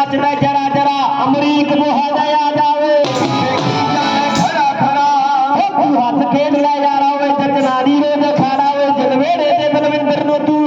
ਨੱਚਦਾ ਜਰਾ ਜਰਾ ਅਮਰੀਕ ਬੁਹਾ ਆ ਜਾਵੇ। ਖੜਾ ਖੜਾ ਉਹ ਹੱਥ ਖੇਡ ਲੈ ਯਾਰਾ ਓਏ ਜੱਜਣਾ ਦੀ ਰੋਜ਼ ਖਾੜਾ ਓਏ ਜਲਵੇੜੇ ਤੇ ਬਲਵਿੰਦਰ ਨੂੰ ਤੂੰ